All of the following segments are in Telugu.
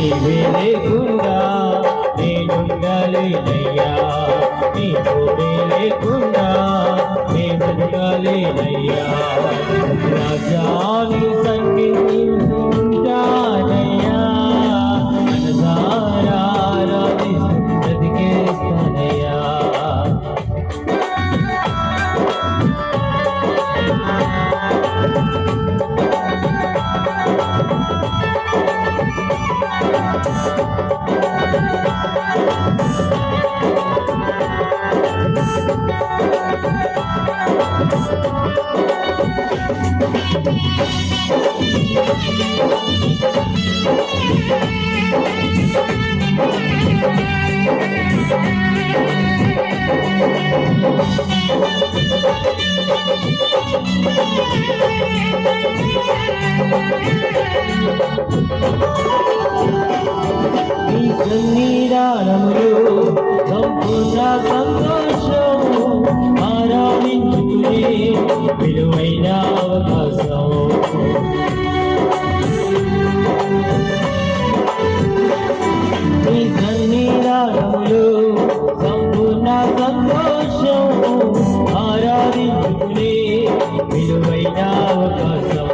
నీవే లేకుండా నేనుండలేనయ్యా నీ తోడే లేకుండా నే బ్రతకలేనయ్యా రాజా నీ సన్నిధి ఉంటానయ్యా విలువైన అవకాశం. నీ సంపూర్ణ సంతోషం. ఆరాధించుకునే విలువైన అవకాశం.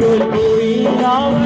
కోల్పోయినావని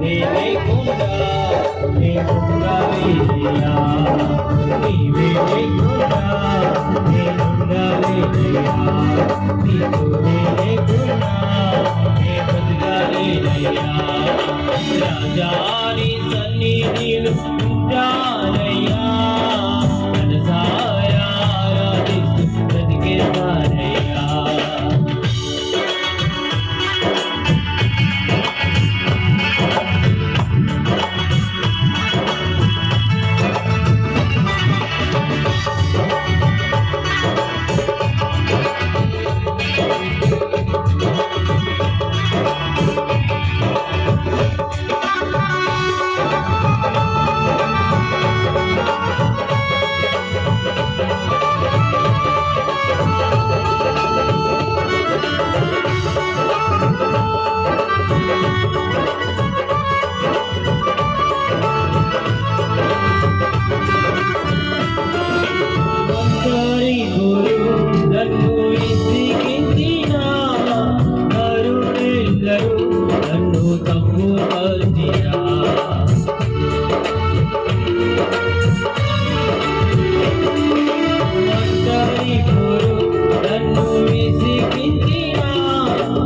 నీవే లేకుండా నేనుండలేనయ్యా నీవే లేకుండా నేనుండలేనయ్యా నీవే లేకుండా నే రాజాని సన్నిధిలో ఉంటానయ్యా.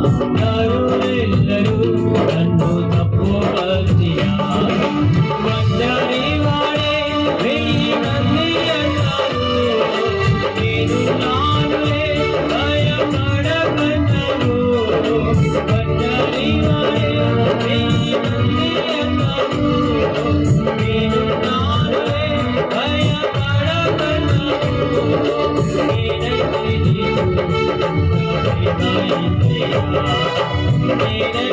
Listen.